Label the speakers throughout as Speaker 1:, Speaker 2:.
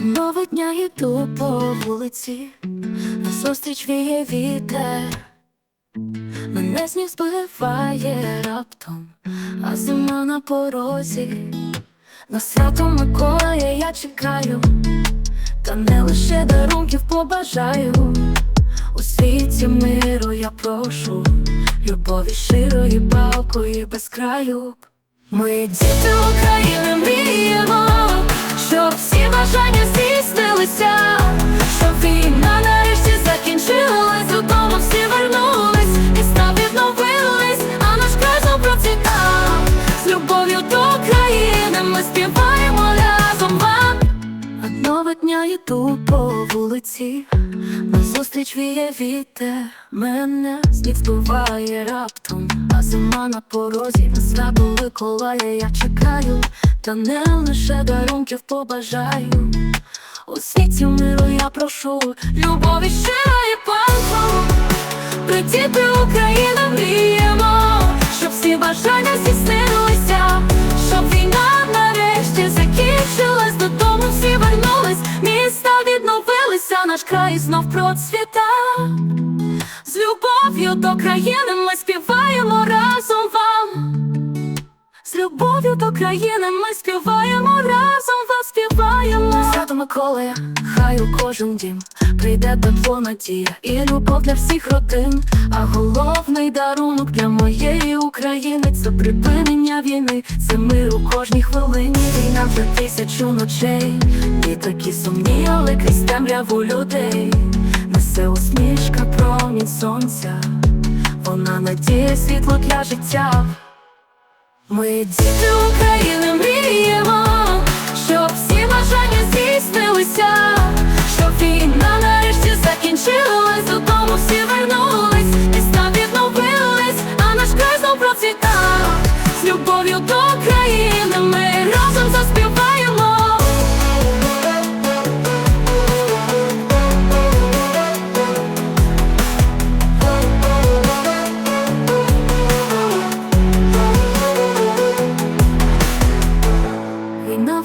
Speaker 1: Одного дня йду по вулиці, назустріч віє вітер, мене сніг збиває раптом, а зима на порозі, на свято Миколая я чекаю, та не лише дарунків побажаю. У світі миру я прошу, любові щирої, палкої без краю. Ми діти України мріємо, бажання здійснилися, щоб війна нарешті закінчилась, додому всі вернулись, міста відновились, а наш край знов процвітав. З любов'ю до країни ми співаємо разом вам. Одного дня йду по вулиці, назустріч віє вітер, мене збиває раптом, зима на порозі, свято Миколая я чекаю, та не лише дарунків побажаю. У світі миру я прошу, любові щирої панку, придіти Україну мріємо, щоб всі бажання здійснилися, щоб війна нарешті закінчилась, додому всі вернулись, міста відновилися, наш край знов процвітав. З любов'ю до країни ми співаємо любов'ю до країни ми співаємо разом вам співаємо. Свято Миколая, хай у кожен дім прийде тепло надія і любов для всіх родин. А головний дарунок для моєї України це припинення війни, це мир у кожній хвилині. Війна вже тисячу ночей. І такі сумні, але крізь темряву людей. Несе усмішка промінь сонця, вона надіє світло для життя. Ми діти України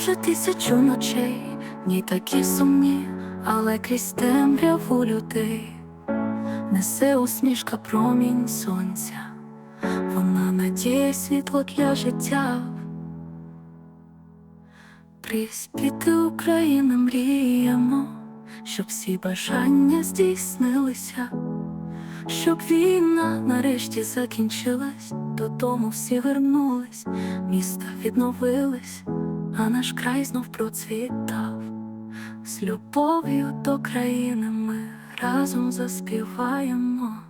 Speaker 1: вже тисячу ночей, ні такі сумні, але крізь темряву людей. Несе усмішка промінь сонця, вона надіє світло для життя. Приспіти України мріємо, щоб всі бажання здійснилися, щоб війна нарешті закінчилась, додому всі вернулись, міста відновились, а наш край знов процвітав. З любов'ю до країни ми разом заспіваємо.